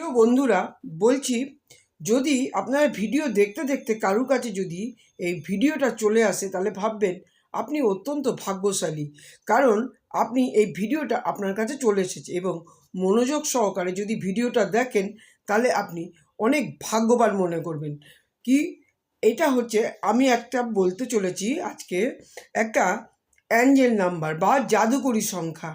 প্রিয় বন্ধুরা, বলছি, যদি আপনারা ভিডিও দেখতে দেখতে কারুর কাছে যদি এই ভিডিওটা চলে আসে, তাহলে ভাববেন আপনি অত্যন্ত ভাগ্যশালী। কারণ আপনি এই ভিডিওটা আপনার কাছে চলে এসেছে এবং মনোযোগ সহকারে যদি ভিডিওটা দেখেন, তাহলে আপনি অনেক ভাগ্যবান মনে করবেন। কি? এটা হচ্ছে, আমি একটা বলতে চলেছি আজকে, একটা অ্যাঞ্জেল নাম্বার বা জাদুকরি সংখ্যা।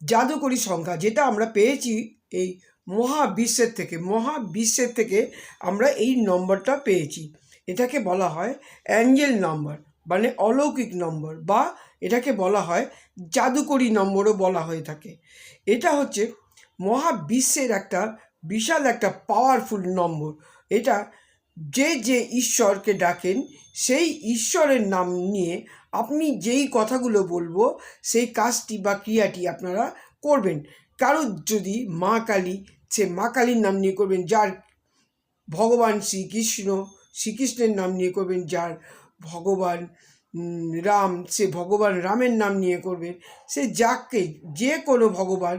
জাদুকরি সংখ্যা, যেটা আমরা পেয়েছি এই মহাবিশ্বের থেকে মহাবিশ্বের থেকে আমরা এই নম্বরটা পেয়েছি। এটাকে বলা হয় অ্যাঞ্জেল নম্বর মানে অলৌকিক নম্বর বা এটাকে বলা হয় জাদুকরি নম্বরও বলা হয়ে থাকে। এটা হচ্ছে মহাবিশ্বের একটা বিশাল একটা পাওয়ারফুল নম্বর। এটা যে যে ঈশ্বরকে ডাকেন, সেই ঈশ্বরের নাম নিয়ে আপনি যেই কথাগুলো বলব, সেই কাজটি বা ক্রিয়াটি আপনারা করবেন। কারোর যদি মা কালী সে মা কালীর নাম নিয়ে করবেন, যার ভগবান শ্রীকৃষ্ণ, শ্রীকৃষ্ণের নাম নিয়ে করবেন, যার ভগবান রাম, সে ভগবান রামের নাম নিয়ে করবেন, সে যাকে, যে কোনো ভগবান,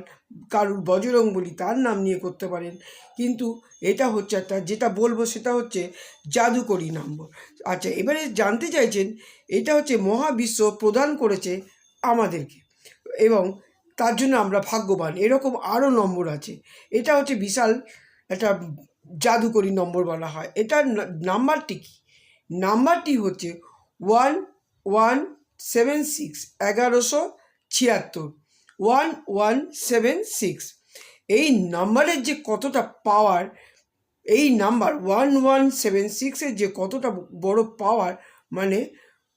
কারুর বজরং বলি তার নাম নিয়ে করতে পারেন। কিন্তু এটা হচ্ছে একটা, যেটা বলব সেটা হচ্ছে জাদুকরি নম্বর। আচ্ছা এবারে জানতে চাইছেন, এটা হচ্ছে মহাবিশ্ব প্রদান করেছে আমাদেরকে এবং তার জন্য আমরা ভাগ্যবান। এরকম আরও নম্বর আছে। এটা হচ্ছে বিশাল একটা জাদুকরি নম্বর বলা হয়। এটার নাম্বারটি কি? নাম্বারটি হচ্ছে ওয়ান ওয়ান সেভেন সিক্স এগারোশো ছিয়াত্তর। One one seven six. এই নাম্বারের যে কতটা পাওয়ার, এই নাম্বার ওয়ান ওয়ান সেভেন সিক্সের যে কতটা বড় পাওয়ার মানে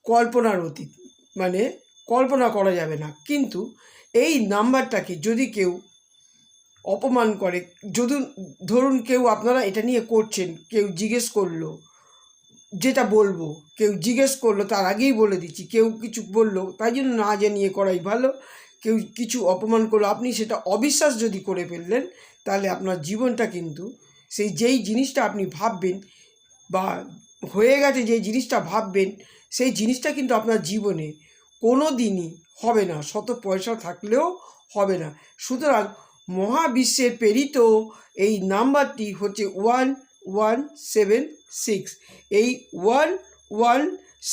কল্পনার অতীত মানে কল্পনা করা যাবে না। কিন্তু এই নাম্বারটাকে যদি কেউ অপমান করে, যদি ধরুন কেউ আপনারা এটা নিয়ে করছেন, কেউ জিজ্ঞেস করল, যেটা বলব, কেউ জিজ্ঞেস করল, তার আগেই বলে দিচ্ছি, কেউ কিছু বলল, তাই জন্য না জানিয়ে করাই ভালো। কেউ কিছু অপমান করল, আপনি সেটা অবিশ্বাস যদি করে ফেললেন, তাহলে আপনার জীবনটা কিন্তু সেই যেই জিনিসটা আপনি ভাববেন বা হয়ে গেছে যে জিনিসটা ভাববেন, সেই জিনিসটা কিন্তু আপনার জীবনে কোনো দিনই হবে না, শত পয়সা থাকলেও হবে না। সুতরাং মহাবিশ্বের প্রেরিত এই নাম্বারটি হচ্ছে ওয়ান ওয়ান সেভেন সিক্স। এই ওয়ান ওয়ান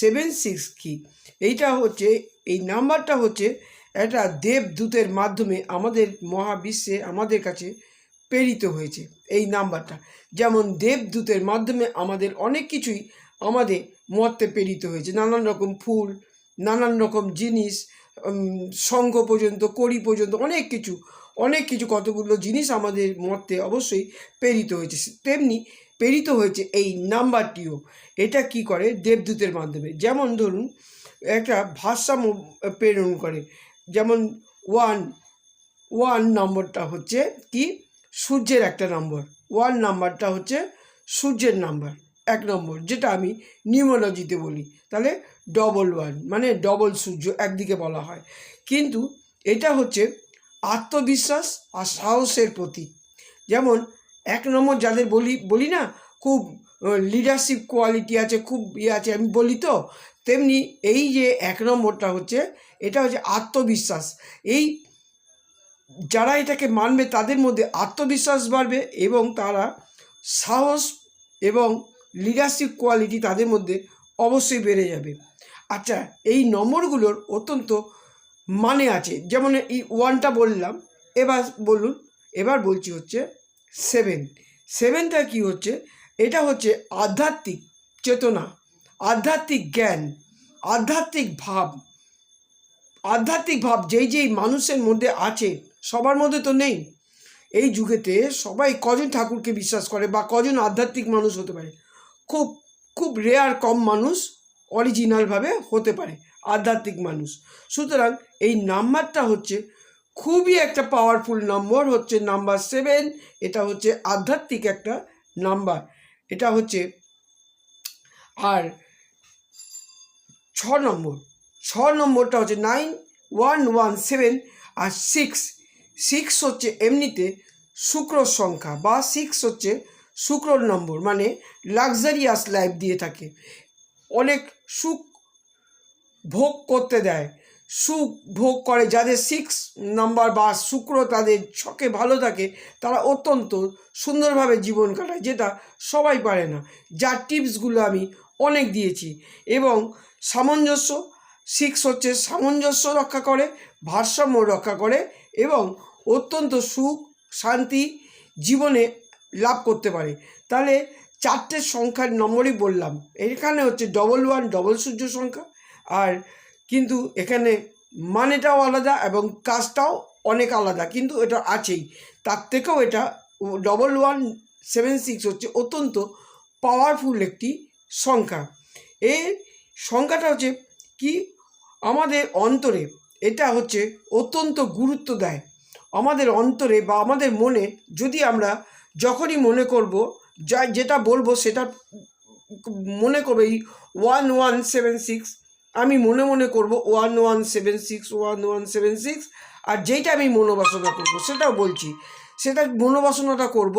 সেভেন সিক্স কি? এইটা হচ্ছে, এই নাম্বারটা হচ্ছে একটা দেবদূতের মাধ্যমে আমাদের মহাবিশ্বে, আমাদের কাছে প্রেরিত হয়েছে এই নাম্বারটা। যেমন দেবদূতের মাধ্যমে আমাদের অনেক কিছুই আমাদের মর্তে প্রেরিত হয়েছে। নানান রকম ফুল, নানান রকম জিনিস শঙ্খ পর্যন্ত, কড়ি পর্যন্ত অনেক কিছু অনেক কিছু কতগুলো জিনিস আমাদের মর্তে অবশ্যই প্রেরিত হয়েছে। তেমনি প্রেরিত হয়েছে এই নাম্বারটিও। এটা কি করে? দেবদূতের মাধ্যমে। যেমন ধরুন, একটা ভারসাম্য প্রেরণ করে। যেমন ওয়ান ওয়ান নম্বরটা হচ্ছে কি? সূর্যের একটা নম্বর। ওয়ান নাম্বারটা হচ্ছে সূর্যের নাম্বার। এক নম্বর, যেটা আমি নিউমোলজিতে বলি। তাহলে ডবল ওয়ান মানে ডবল সূর্য একদিকে বলা হয়। কিন্তু এটা হচ্ছে আত্মবিশ্বাস আর সাহসের প্রতীক। যেমন এক নম্বর যাদের বলি বলি না, খুব লিডারশিপ কোয়ালিটি আছে, খুব ইয়ে আছে, আমি বলি তো, তেমনি এই যে এক নম্বরটা হচ্ছে, এটা হচ্ছে আত্মবিশ্বাস। এই যারা এটাকে মানবে, তাদের মধ্যে আত্মবিশ্বাস বাড়বে এবং তারা সাহস এবং লিডারশিপ কোয়ালিটি তাদের মধ্যে অবশ্যই বেড়ে যাবে। আচ্ছা এই নম্বরগুলোর অত্যন্ত মানে আছে। যেমন এই ওয়ানটা বললাম, এবার বলুন, এবার বলছি হচ্ছে সেভেন সেভেনটা কি হচ্ছে? এটা হচ্ছে আধ্যাত্মিক চেতনা, আধ্যাত্মিক জ্ঞান, আধ্যাত্মিক ভাব। আধ্যাত্মিক ভাব যেই যেই মানুষের মধ্যে আছে, সবার মধ্যে তো নেই। এই যুগেতে সবাই কজন ঠাকুরকে বিশ্বাস করে বা কজন আধ্যাত্মিক মানুষ হতে পারে? খুব খুব রেয়ার কম মানুষ অরিজিনালভাবে হতে পারে, আধ্যাত্মিক মানুষ। সুতরাং এই নাম্বারটা হচ্ছে খুবই একটা পাওয়ারফুল নম্বর হচ্ছে নাম্বার সেভেন এটা হচ্ছে আধ্যাত্মিক একটা নাম্বার। এটা হচ্ছে আর ছ নম্বর। ছ নম্বরটা হচ্ছে নাইন ওয়ান ওয়ান সেভেন আর সিক্স সিক্স হচ্ছে এমনিতে শুক্রর সংখ্যা বা সিক্স হচ্ছে শুক্রর নম্বর মানে লাক্সারিয়াস লাইফ দিয়ে থাকে। অনেক সুখ ভোগ করতে দেয়। সুখ ভোগ করে যাদের সিক্স নাম্বার বা শুক্র তাদের ছকে ভালো থাকে, তারা অত্যন্ত সুন্দরভাবে জীবন কাটায়, যেটা সবাই পারে না। যার টিপসগুলো আমি অনেক দিয়েছি এবং সামঞ্জস্য সিক্স হচ্ছে সামঞ্জস্য রক্ষা করে, ভারসাম্য রক্ষা করে এবং অত্যন্ত সুখ, শান্তি জীবনে লাভ করতে পারে। তাহলে চারটে সংখ্যার নম্বরই বললাম। এখানে হচ্ছে ডবল ওয়ান ডবল সূর্য সংখ্যা। আর কিন্তু এখানে মানেটাও আলাদা এবং কাজটাও অনেক আলাদা, কিন্তু এটা আছেই। তার থেকেও এটা ডবল ওয়ান সেভেন সিক্স হচ্ছে অত্যন্ত পাওয়ারফুল একটি সংখ্যা। এই সংখ্যাটা হচ্ছে কি? আমাদের অন্তরে এটা হচ্ছে অত্যন্ত গুরুত্ব দেয়। আমাদের অন্তরে বা আমাদের মনে যদি আমরা যখনই মনে করব যা, যেটা বলব সেটা মনে করবে, এই ওয়ান ওয়ান সেভেন সিক্স আমি মনে মনে করব one one seven six one one seven six আর যেইটা আমি মনোবাসনা করব সেটাও বলছি। সেটা মনোবাসনাটা করব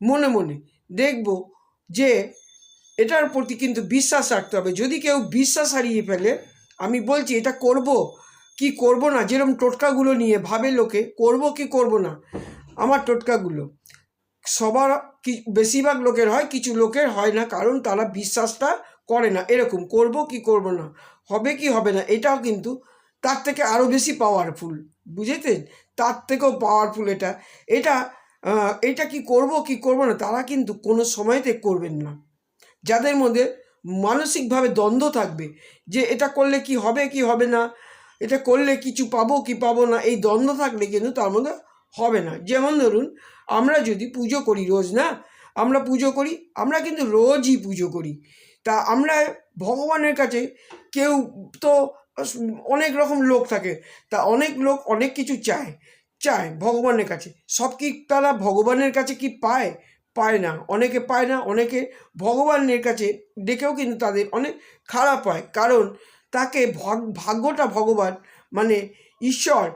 মনে মনে। দেখব যে এটার প্রতি কিন্তু বিশ্বাস রাখতে হবে। যদি কেউ বিশ্বাস হারিয়ে ফেলে, আমি বলছি এটা করব কি করব না যেরকম টোটকাগুলো নিয়ে ভাবে লোকে, করব কি করব না, আমার টোটকাগুলো। সবার কি, বেশিরভাগ লোকের হয়, কিছু লোকের হয় না, কারণ তারা বিশ্বাসটা করে না। এরকম, করব কি করব না, হবে কি হবে না, এটাও কিন্তু তার থেকে আরও বেশি পাওয়ারফুল বুঝেছেন? তার থেকেও পাওয়ারফুল এটা। এটা এটা কি করব কি করব না, তারা কিন্তু কোনো সময়তে করবেন না। যাদের মধ্যে মানসিকভাবে দ্বন্দ্ব থাকবে, যে এটা করলে কি হবে কি হবে না, এটা করলে কিছু পাবো, কি পাবো না, এই দ্বন্দ্ব থাকলে কিন্তু তার মধ্যে হবে না। যেমন ধরুন, আমরা যদি পুজো করি রোজ, না? আমরা পুজো করি, আমরা কিন্তু রোজই পুজো করি। তা আমরা ভগবানের কাছে কেউ তো অনেক রকম লোক থাকে, তা অনেক লোক অনেক কিছু চায় চায় ভগবানের কাছে। সব কি তারা ভগবানের কাছে কি পায়? পায় না। অনেকে পায় না, অনেকে ভগবানের কাছে ডেকেও কিন্তু তাদের অনেক খারাপ হয়। কারণ তাকে ভাগ- ভাগ্যটা ভগবান মানে ঈশ্বর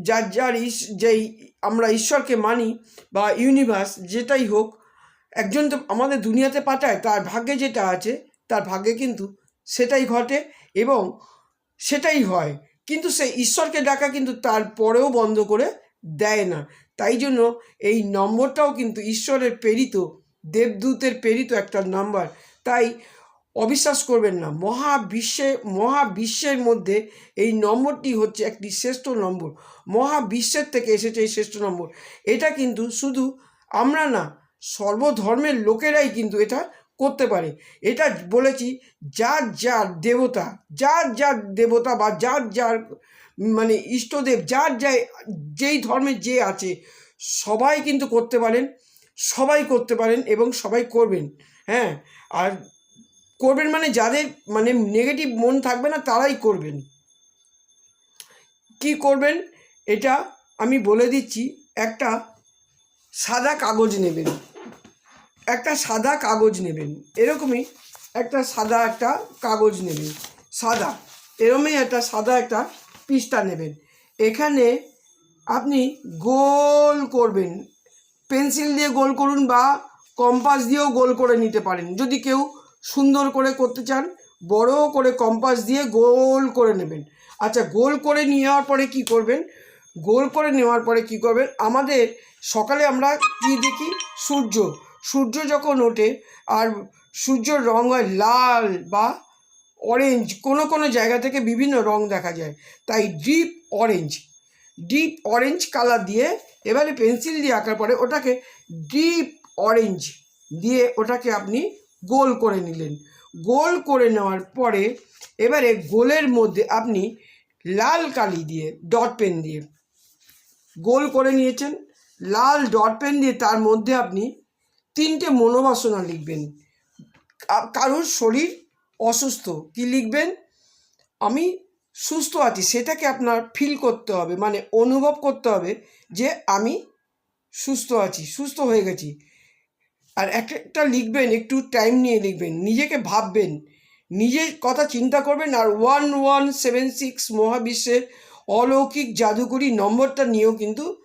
যার যার ইস, যেই আমরা ঈশ্বরকে মানি বা ইউনিভার্স যেটাই হোক, একজন তো আমাদের দুনিয়াতে পাঠায়, তার ভাগ্যে যেটা আছে, তার ভাগ্যে কিন্তু সেটাই ঘটে এবং সেটাই হয়। কিন্তু সে ঈশ্বরকে ডাকা কিন্তু তারপরেও বন্ধ করে দেয় না। তাই জন্য এই নম্বরটাও কিন্তু ঈশ্বরের প্রেরিত, দেবদূতের প্রেরিত একটা নাম্বার। তাই অবিশ্বাস করবেন না। মহাবিশ্বে, মহাবিশ্বের মধ্যে এই নম্বরটি হচ্ছে একটি শ্রেষ্ঠ নম্বর। মহাবিশ্বের থেকে এসেছে এই শ্রেষ্ঠ নম্বর। এটা কিন্তু শুধু আমরা না, সর্বধর্মের লোকেরাই কিন্তু এটা করতে পারে। এটা বলেছি, যার যার দেবতা, যার যার দেবতা বা যার যার মানে ইষ্টদেব, যার যাই যেই ধর্মের যে আছে, সবাই কিন্তু করতে পারেন, সবাই করতে পারেন এবং সবাই করবেন। হ্যাঁ? আর করবেন মানে যাদের মানে নেগেটিভ মন থাকবে না, তারাই করবেন। কি করবেন? এটা আমি বলে দিচ্ছি, একটা সাদা কাগজ নেবেন। একটা সাদা কাগজ নেবেন। এরকমই একটা সাদা একটা কাগজ নেবেন। সাদা। এরকমই একটা সাদা একটা পিস্তা নেবেন। এখানে আপনি গোল করবেন। পেন্সিল দিয়ে গোল করুন বা কম্পাস দিয়েও গোল করে নিতে পারেন। যদি কেউ সুন্দর করে করতে চান, বড় করে কম্পাস দিয়ে গোল করে নেবেন। আচ্ছা গোল করে নিয়ে যাওয়ার পরে কি করবেন? গোল করে নেওয়ার পরে কি করবেন? আমাদের সকালে আমরা কি দেখি? সূর্য। সূর্য যখন ওঠে আর সূর্যর রং হয় লাল বা অরেঞ্জ কোনো কোনো জায়গা থেকে বিভিন্ন রং দেখা যায়। তাই deep orange deep orange colour দিয়ে এবারে পেন্সিল দিয়ে আঁকার পরে ওটাকে ডিপ অরেঞ্জ দিয়ে ওটাকে আপনি গোল করে নিলেন। গোল করে নেওয়ার পরে এবারে গোলের মধ্যে আপনি লাল কালি দিয়ে, ডট পেন দিয়ে গোল করে নিয়েছেন। লাল ডট পেন দিয়ে তার মধ্যে আপনি তিনটে মনোবাসনা লিখবেন। কারোর শরীর অসুস্থ, কি লিখবেন? আমি সুস্থ আছি, সেটাকে আপনার ফিল করতে হবে মানে অনুভব করতে হবে যে আমি সুস্থ আছি, সুস্থ হয়ে গেছি। আর এক- একটা লিখবেন, একটু টাইম নিয়ে লিখবেন, নিজেকে ভাববেন। নিজের কথা চিন্তা করবেন আর ওয়ান ওয়ান সেভেন সিক্স মহাবিশ্বের অলৌকিক জাদুকরি নম্বরটা নিয়েও কিন্তু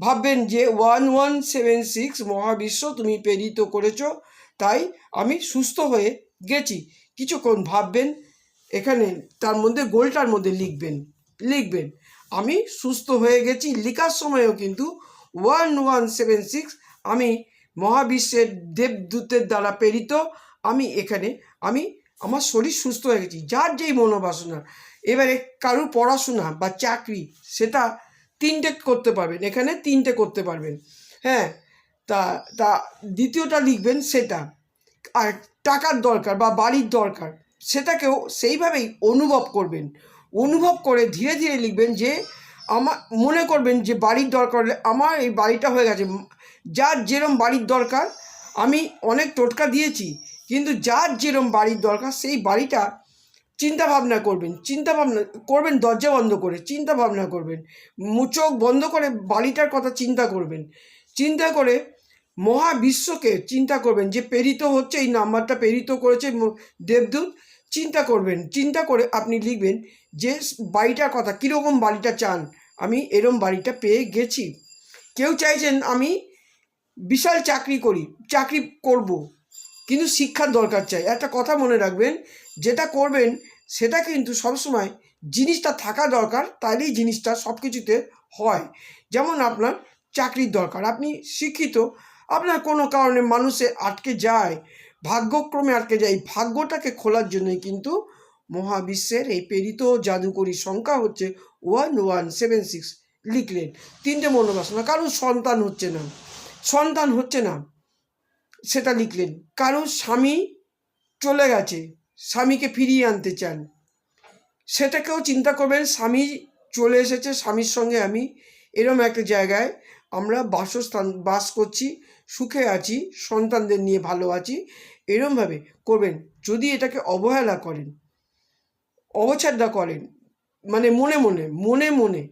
ভাববেন যে ওয়ান ওয়ান সেভেন সিক্স মহাবিশ্ব তুমি প্রেরিত করেছ, তাই আমি সুস্থ হয়ে গেছি। কিছুক্ষণ ভাববেন, এখানে তার মধ্যে গোলটার মধ্যে লিখবেন লিখবেন। আমি সুস্থ হয়ে গেছি, লেখার সময়ও কিন্তু ওয়ান ওয়ান সেভেন সিক্স আমি মহাবিশ্বের দেবদূতের দ্বারা প্রেরিত, আমি এখানে, আমি আমার শরীর সুস্থ হয়ে গেছি, যার যেই মনোবাসনা। এবারে কারুর পড়াশোনা বা চাকরি, সেটা তিনটে করতে পারবেন, এখানে তিনটে করতে পারবেন। হ্যাঁ তা তা দ্বিতীয়টা লিখবেন সেটা, আর টাকার দরকার বা বাড়ির দরকার, সেটাকেও সেইভাবেই অনুভব করবেন। অনুভব করে ধীরে ধীরে লিখবেন যে আমার মনে করবেন যে বাড়ির দরকার হলে আমার এই বাড়িটা হয়ে গেছে যার যেরম বাড়ির দরকার, আমি অনেক টোটকা দিয়েছি, কিন্তু যার যেরম বাড়ির দরকার, সেই বাড়িটা চিন্তা ভাবনা করবেন চিন্তা ভাবনা করবেন, দরজা বন্ধ করে চিন্তা ভাবনা করবেন, মু- চোখ বন্ধ করে বাড়িটার কথা চিন্তা করবেন, চিন্তা করে মহাবিশ্বকে চিন্তা করবেন যে প্রেরিত হচ্ছে, এই নাম্বারটা প্রেরিত করেছে দেবদূত, চিন্তা করবেন, চিন্তা করে আপনি লিখবেন যে বাড়িটার কথা, কীরকম বাড়িটা চান, আমি এরম বাড়িটা পেয়ে গেছি। কেউ চাইছেন আমি বিশাল চাকরি করি, চাকরি করব। কিন্তু শিক্ষার দরকার চাই। একটা কথা মনে রাখবেন, যেটা করবেন সেটা কিন্তু সবসময় জিনিসটা থাকা দরকার তাহলেই জিনিসটা সব কিছুতে হয়। যেমন আপনার চাকরির দরকার, আপনি শিক্ষিত, আপনার কোনো কারণে মানুষে আটকে যায়, ভাগ্যক্রমে আটকে যায়, এই ভাগ্যটাকে খোলার জন্যই কিন্তু মহাবিশ্বের এই প্রেরিত জাদুকরী সংখ্যা হচ্ছে ওয়ান ওয়ান সেভেন সিক্স লিখলেন। তিনটে মনোবাসনা কারোর সন্তান হচ্ছে না। সন্তান হচ্ছে না। সেটা লিখলেন। কারোর স্বামী চলে গেছে। স্বামীকে ফিরিয়ে আনতে চান। সেটাকেও চিন্তা করবেন, স্বামী চলে এসেছে, স্বামীর সঙ্গে আমি এরম একটা জায়গায় আমরা বাসস্থান, বাস করছি, সুখে আছি, সন্তানদের নিয়ে ভালো আছি, এরমভাবে করবেন। যদি এটাকে অবহেলা করেন, অবচ্ছেদা করেন মানে মনে মনে মনে মনে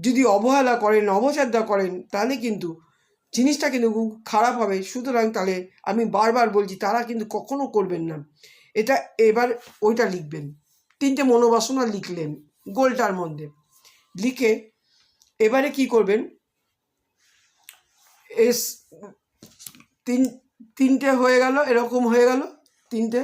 যদি অবহেলা করেন, অবচ্ছেদা করেন, তাহলে কিন্তু জিনিসটা কিন্তু খারাপ হবে। সুতরাং তাহলে আমি বারবার বলছি, তারা কিন্তু কখনো করবেন না। এটা এবার ওইটা লিখবেন। তিনটে মনোবাসনা লিখলেন গোলটার মধ্যে। লিখে এবারে কি করবেন? এস, তিন, তিনটে হয়ে গেল, এরকম হয়ে গেল, তিনটে।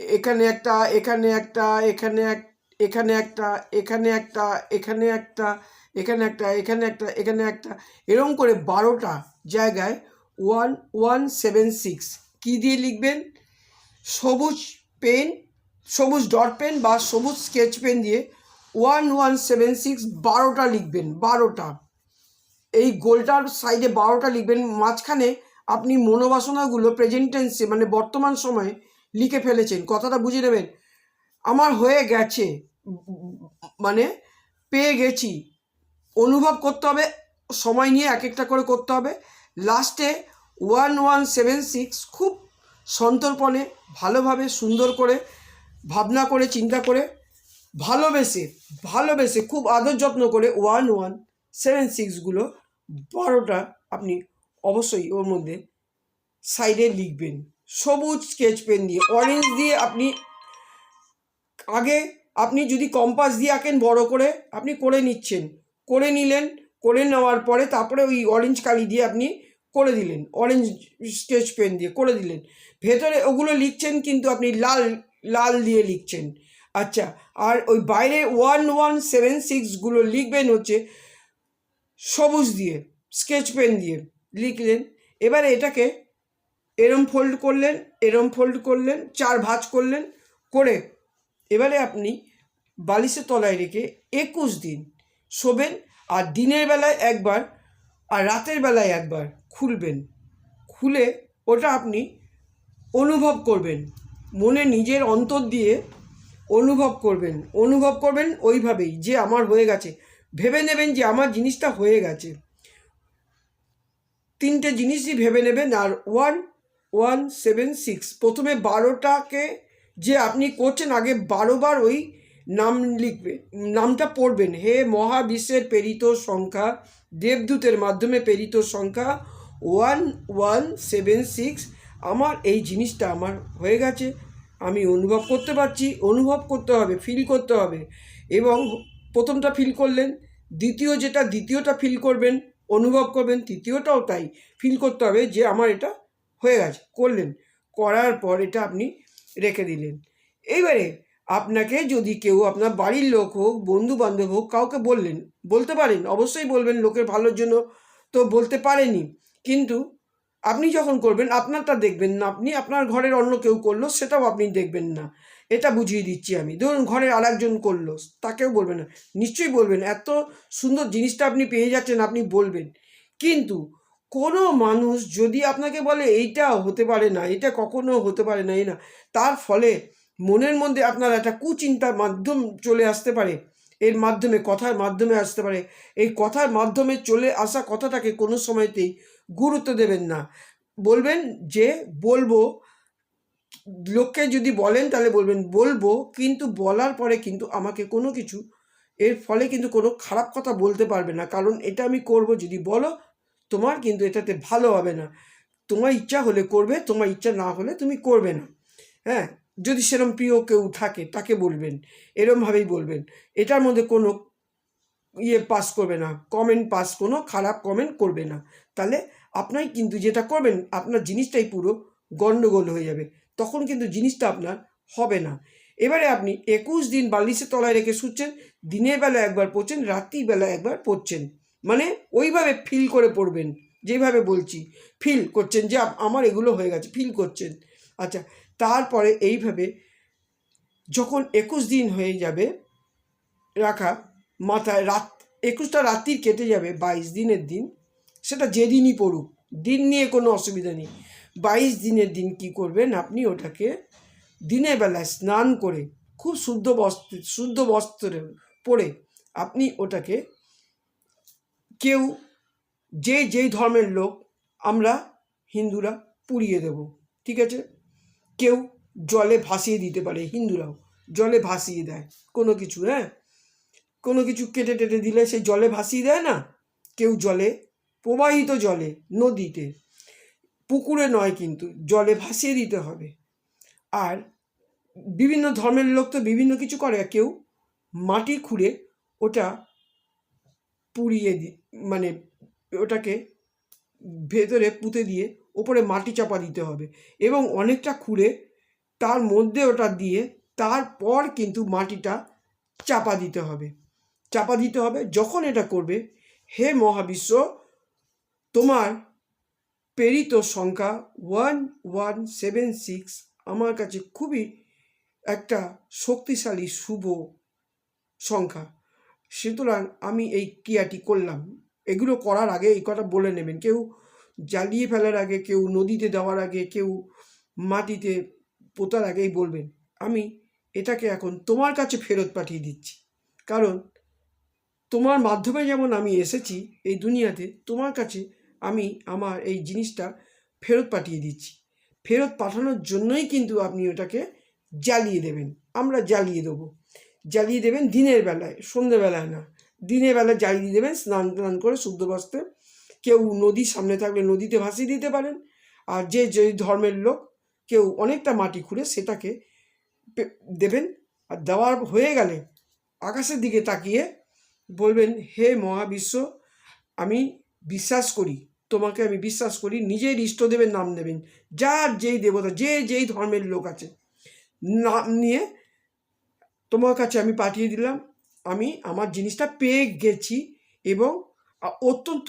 এখানে একটা এখানে একটা, এখানে এক, এখানে একটা এখানে একটা এখানে একটা এখানে একটা এখানে একটা এখানে একটা। এরকম করে বারোটা জায়গায় ওয়ান ওয়ান, সেভেন, সিক্স কী দিয়ে লিখবেন? সবুজ পেন, সবুজ ডট পেন বা সবুজ স্কেচ পেন দিয়ে ওয়ান ওয়ান, সেভেন, সিক্স বারোটা লিখবেন, বারোটা। এই গোলটার সাইডে বারোটা লিখবেন, মাঝখানে আপনি মনোবাসনাগুলো প্রেজেন্টেন্সে মানে বর্তমান সময়ে লিখে ফেলেছেন, কথাটা বুঝে নেবেন। আমার হয়ে গেছে মানে পেয়ে গেছি। অনুভব করতে হবে, সময় নিয়ে এক একটা করে করতে হবে। লাস্টে ওয়ান ওয়ান সেভেন সিক্স খুব সন্তর্পণে, ভালোভাবে সুন্দর করে, ভাবনা করে, চিন্তা করে, ভালোবেসে ভালোবেসে খুব আদর যত্ন করে ওয়ান ওয়ান সেভেন সিক্সগুলো বারোটা আপনি অবশ্যই ওর মধ্যে সাইডে লিখবেন। সবুজ স্কেচ পেন দিয়ে অরেঞ্জ দিয়ে আপনি আগে আপনি যদি কম্পাস দিয়ে আঁকেন বড় করে, আপনি করে নিচ্ছেন। করে নিলেন, করে নেওয়ার পরে তারপরে ওই অরেঞ্জ কালি দিয়ে আপনি করে দিলেন অরেঞ্জ স্কেচ পেন দিয়ে করে দিলেন। ভেতরে ওগুলো লিখছেন কিন্তু আপনি লাল লাল দিয়ে লিখছেন। আচ্ছা আর ওই বাইরে ওয়ান ওয়ান সেভেন সিক্সগুলো লিখবেন হচ্ছে সবুজ দিয়ে স্কেচ পেন দিয়ে লিখলেন। এবারে এটাকে এরম ফোল্ড করলেন, এরম ফোল্ড করলেন, চার ভাঁজ করলেন, করে এবারে আপনি বালিশের তলায় রেখে একুশ দিন শোবেন আর দিনের বেলায় একবার আর রাতের বেলায় একবার খুলবেন। খুলে ওটা আপনি অনুভব করবেন। মনে নিজের অন্তর দিয়ে অনুভব করবেন। অনুভব করবেন ওইভাবেই যে আমার হয়ে গেছে। ভেবে নেবেন যে আমার জিনিসটা হয়ে গেছে। তিনটে জিনিসই ভেবে নেবেন আর ওয়ান ওয়ান, সেভেন, সিক্স। প্রথমে বারোটাকে যে আপনি করছেন, আগে বারোবার ওই নাম লিখবে, নামটা পড়বেন। হে মহাবিশ্বের প্রেরিত সংখ্যা, দেবদূতের মাধ্যমে প্রেরিত সংখ্যা, ওয়ান ওয়ান সেভেন সিক্স। আমার এই জিনিসটা আমার হয়ে গেছে। আমি অনুভব করতে পারছি, অনুভব করতে হবে ফিল করতে হবে। এবং প্রথমটা ফিল করলেন, দ্বিতীয় যেটা, দ্বিতীয়টা ফিল করবেন, অনুভব করবেন, তৃতীয়টাও তাই। ফিল করতে হবে যে আমার এটা হয়ে গেছে, করলেন। করার পর এটা আপনি রেখে দিলেন। এইবারে আপনাকে যদি কেউ আপনার বাড়ির লোক হোক বন্ধু বান্ধব হোক, কাউকে বললেন, বলতে পারেন, অবশ্যই বলবেন লোকের ভালোর জন্য তো বলতে পারেনি। কিন্তু আপনি যখন করবেন, আপনারটা দেখবেন না, আপনি আপনার ঘরের অন্য কেউ করল, সেটাও আপনি দেখবেন না। এটা বুঝিয়ে দিচ্ছি আমি। ধরুন ঘরের আর একজন করল, তাকেও বলবেন না। নিশ্চয়ই বলবেন, এত সুন্দর জিনিসটা আপনি পেয়ে যাচ্ছেন, আপনি বলবেন। কিন্তু কোনো মানুষ যদি আপনাকে বলে, এইটা হতে পারে না, এটা কখনো হতে পারে না, এই না। তার ফলে মনের মধ্যে আপনার একটা কুচিন্তার মাধ্যম চলে আসতে পারে। এর মাধ্যমে, কথার মাধ্যমে আসতে পারে। এই কথার মাধ্যমে চলে আসা কথাটাকে কোনো সময়তেই গুরুত্ব দেবেন না। বলবেন যে, বলব, লোককে যদি বলেন তাহলে বলবেন, বলব, কিন্তু বলার পরে কিন্তু আমাকে কোনো কিছু, এর ফলে কিন্তু কোনো খারাপ কথা বলতে পারবে না। কারণ এটা আমি করব, যদি বলো, তোমার কিন্তু এটাতে ভালো হবে না। তোমার ইচ্ছা হলে করবে, তোমার ইচ্ছা না হলে তুমি করবে না। হ্যাঁ? যদি সেরম প্রিয় কেউ থাকে, তাকে বলবেন, এরমভাবেই বলবেন। এটার মধ্যে কোনো ইয়ে পাস করবে না কমেন্ট পাস কোনো খারাপ কমেন্ট করবে না। তাহলে আপনাই কিন্তু যেটা করবেন, আপনার জিনিসটাই পুরো গণ্ডগোল হয়ে যাবে। তখন কিন্তু জিনিসটা আপনার হবে না। এবারে আপনি একুশ দিন বালিশের তলায় রেখে শুচ্ছেন, দিনের বেলা একবার পড়ছেন রাত্রিবেলা একবার পড়ছেন। মানে ওইভাবে ফিল করে পড়বেন, যেভাবে বলছি। ফিল করছেন যে আমার এগুলো হয়ে গেছে ফিল করছেন। আচ্ছা তারপরে এইভাবে যখন একুশ দিন হয়ে যাবে, রাখা, মাথায় রাত, একুশটা রাত্রির কেটে যাবে বাইশ দিনের দিন, সেটা যেদিনই পড়ুক, দিন নিয়ে কোনো অসুবিধা নেই। বাইশ দিনের দিন কি করবেন আপনি? ওটাকে দিনের বেলায় স্নান করে, খুব শুদ্ধ বস্ত্র, শুদ্ধ বস্ত্রে পরে আপনি ওটাকে কেউ, যে যেই ধর্মের লোক, আমরা হিন্দুরা পুড়িয়ে দেব, ঠিক আছে? কেউ জলে ভাসিয়ে দিতে পারে, হিন্দুরাও জলে ভাসিয়ে দেয়, কোনো কিছু হ্যাঁ? কোনো কিছু কেটে টেটে দিলে সেই জলে ভাসিয়ে দেয় না? কেউ জলে, প্রবাহিত জলে, নদীতে। পুকুরে নয় কিন্তু, জলে ভাসিয়ে দিতে হবে। আর বিভিন্ন ধর্মের লোক তো বিভিন্ন কিছু করে কেউ মাটি খুঁড়ে ওটা পুড়িয়ে দি মানে ওটাকে ভেতরে পুঁতে দিয়ে ওপরে মাটি চাপা দিতে হবে এবং অনেকটা খুঁড়ে তার মধ্যে ওটা দিয়ে তারপর কিন্তু মাটিটা চাপা দিতে হবে। চাপা দিতে হবে, যখন এটা করবে, হে মহাবিশ্ব, তোমার প্রেরিত সংখ্যা ওয়ান ওয়ান সেভেন সিক্স আমার কাছে খুবই একটা শক্তিশালী, শুভ সংখ্যা। সুতরাং আমি এই ক্রিয়াটি করলাম। এগুলো করার আগে এই কথা বলে নেবেন। কেউ জ্বালিয়ে ফেলার আগে, কেউ নদীতে দেওয়ার আগে, কেউ মাটিতে পোতার আগেই বলবেন, আমি এটাকে এখন তোমার কাছে ফেরত পাঠিয়ে দিচ্ছি। কারণ তোমার মাধ্যমে যেমন আমি এসেছি এই দুনিয়াতে, তোমার কাছে আমি আমার এই জিনিসটা ফেরত পাঠিয়ে দিচ্ছি। ফেরত পাঠানোর জন্যই কিন্তু আপনি ওটাকে জ্বালিয়ে দেবেন। আমরা জ্বালিয়ে দেবো। জ্বালিয়ে দেবেন দিনের বেলায় সন্ধ্যেবেলায় না। দিনের বেলায় জ্বালিয়ে দেবেন স্নান টান করে, শুদ্ধ বস্ত্রে কেউ নদীর সামনে থাকলে নদীতে ভাসিয়ে দিতে পারেন। আর যে যে ধর্মের লোক কেউ অনেকটা মাটি খুঁড়ে সেটাকে দেবেন। আর দেওয়ার হয়ে গেলে আকাশের দিকে তাকিয়ে বলবেন, হে মহাবিশ্ব, আমি বিশ্বাস করি, তোমাকে আমি বিশ্বাস করি, নিজের ইষ্টদেবের নাম নেবেন। যার যেই দেবতা, যে, যেই ধর্মের লোক আছে, নাম নিয়ে তোমার কাছে আমি পাঠিয়ে দিলাম। আমি আমার জিনিসটা পেয়ে গেছি এবং অত্যন্ত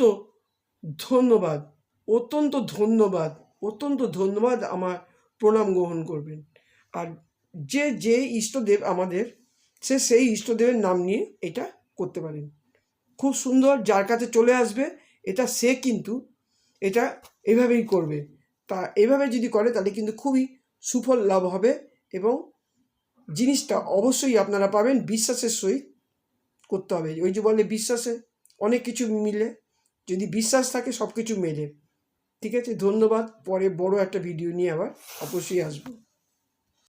ধন্যবাদ, অত্যন্ত ধন্যবাদ অত্যন্ত ধন্যবাদ আমার প্রণাম গ্রহণ করবেন। আর যে যে ইষ্টদেব আমাদের, সে সেই ইষ্টদেবের নাম নিয়ে এটা করতে পারেন। খুব সুন্দর যার কাছে চলে আসবে, এটা সে কিন্তু এটা এভাবেই করবে। তা এভাবে যদি করে, তাহলে কিন্তু খুবই সুফল লাভ হবে এবং জিনিসটা অবশ্যই আপনারা পাবেন, বিশ্বাসের সহিত করতে হবে। ওই যে বলে, বিশ্বাসে অনেক কিছু মিলে যদি বিশ্বাস থাকে সব কিছু মেলে। ঠিক আছে? ধন্যবাদ। পরে বড় একটা ভিডিও নিয়ে আবার অবশ্যই আসব।